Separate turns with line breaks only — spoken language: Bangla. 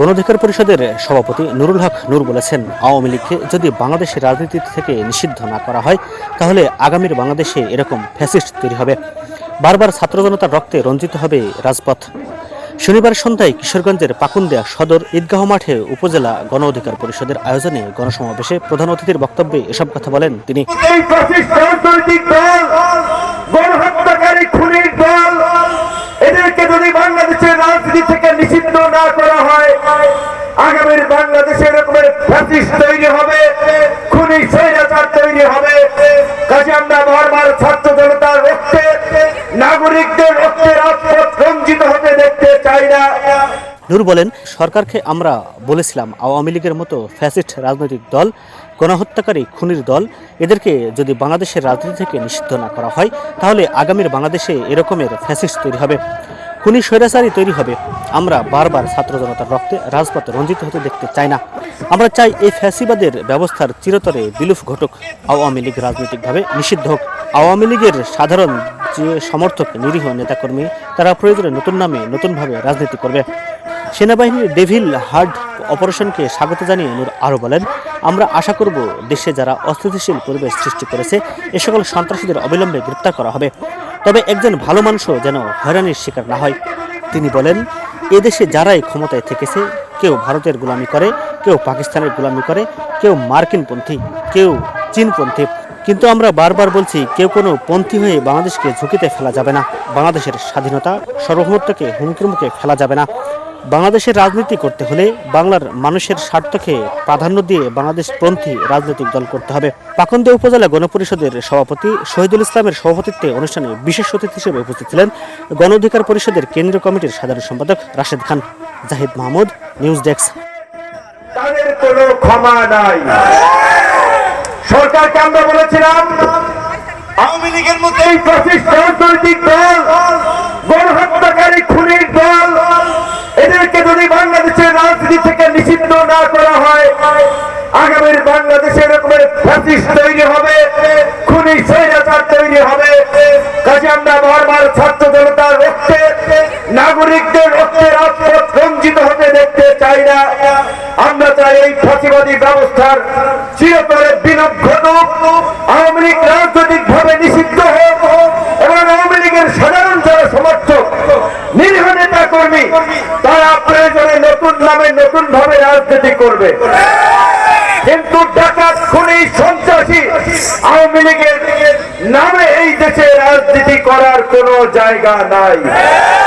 গণধিকার পরিষদের সভাপতি নুরুল হক নূর বলেছেন আওয়ামী লীগকে যদি বাংলাদেশের রাজনীতি থেকে নিষিদ্ধ না করা হয় তাহলে আগামীর বাংলাদেশে এরকম ফ্যাসিস্ট তৈরি হবে বারবার ছাত্র জনতার রক্তে রঞ্জিত হবে রাজপথ শনিবার সন্ধ্যায় কিশোরগঞ্জের পাকুন্দিয়া সদর ঈদগাহ মাঠে উপজেলা গণ অধিকার পরিষদের আয়োজনে গণসমাবেশে প্রধান অতিথির বক্তব্যে এসব কথা বলেন তিনি এদেরকে যদি বাংলাদেশের রাজনীতি থেকে নিষিদ্ধ না করা হয় বাংলাদেশে এরকমের
ফ্যাসিস্ট তৈরি হবে খুনি স্বৈরাচার তৈরি হবে কাজে আমরা বারবার ছাত্র জনতার রক্তে নাগরিকদের রক্তে রাজপথ রঞ্জিত হতে দেখতে চাই না নূর বলেন সরকারকে আমরা বলেছিলাম আওয়ামী লীগের মতো ফ্যাসিস্ট রাজনৈতিক দল গণহত্যাকারী খুনির দল এদেরকে যদি বাংলাদেশের রাজনীতি থেকে নিষিদ্ধ না করা হয় তাহলে আগামীর বাংলাদেশে এরকমের ফ্যাসিস্ট তৈরি হবে খুনি স্বৈরাচারী তৈরি হবে আমরা বারবার ছাত্র জনতার রক্তে রাজপথে রঞ্জিত হতে দেখতে চাই না আমরা চাই এই ফ্যাসিবাদের ব্যবস্থার চিরতরে বিলুফ ঘটুক আওয়ামী লীগ রাজনৈতিকভাবে নিষিদ্ধ হোক আওয়ামী লীগের সাধারণ যে সমর্থক নিরীহ নেতাকর্মী তারা প্রয়োজনে নতুন নামে নতুনভাবে রাজনীতি করবে সেনাবাহিনীর ডেভিল হার্ড অপারেশনকে স্বাগত জানিয়ে নূর আরও বলেন আমরা আশা করব দেশে যারা অস্থিতিশীল পরিবেশ সৃষ্টি করেছে এ সকল সন্ত্রাসীদের অবিলম্বে গ্রেপ্তার করা হবে তবে একজন ভালো মানুষও যেন হয়রানির শিকার না হয় তিনি বলেন এদেশে যারাই ক্ষমতায় থেকেছে কেউ ভারতের গোলামি করে কেউ পাকিস্তানের গোলামি করে কেউ মার্কিনপন্থী কেউ চীনপন্থী কিন্তু আমরা বারবার বলছি কেউ কোনো পন্থী হয়ে বাংলাদেশকে ঝুঁকিতে ফেলা যাবে না বাংলাদেশের স্বাধীনতা সর্বভৌমত্বকে হুমকির মুখে ফেলা যাবে না বাংলাদেশের রাজনীতি করতে হলে বাংলার মানুষের স্বার্থকে প্রাধান্য দিয়ে বাংলাদেশপন্থী রাজনৈতিক দল করতে হবে পাকন্দে উপজেলা গণপরিষদের সভাপতি শহীদুল ইসলামের সভাপতিত্বে অনুষ্ঠানে বিশেষ অতিথি হিসেবে উপস্থিত ছিলেন গণ অধিকার পরিষদের কেন্দ্রীয় কমিটির সাধারণ সম্পাদক রাশেদ খান জাহিদ মাহমুদ নিউজ ডেস্ক
তাদের কোনো ক্ষমা নাই আমরা বলেছিলাম আওয়ামী লীগের এই প্রতিষ্ঠান হবে খুনি স্বৈরাচার তৈরি হবে কাজে আমরা বারবার ছাত্র জনতার রক্তে নাগরিকদের রক্তে রাজপথ রঞ্জিত হতে দেখতে চাই না আমরা চাই এই ফাঁসিবাদী ব্যবস্থার চিরতরে বিলোপ ঘটুক আওয়ামী লীগ রাজনৈতিক ভাবে নিষিদ্ধ হোক এবং আওয়ামী লীগের সাধারণ যারা সমর্থক নিরীহ নেতা কর্মী তারা প্রয়োজনে নতুন নামে নতুন ভাবে রাজনীতি করবে কিন্তু ডাকাত খুনি সন্ত্রাস আওয়ামী লীগের নামে এই দেশে রাজনীতি করার কোনো জায়গা নাই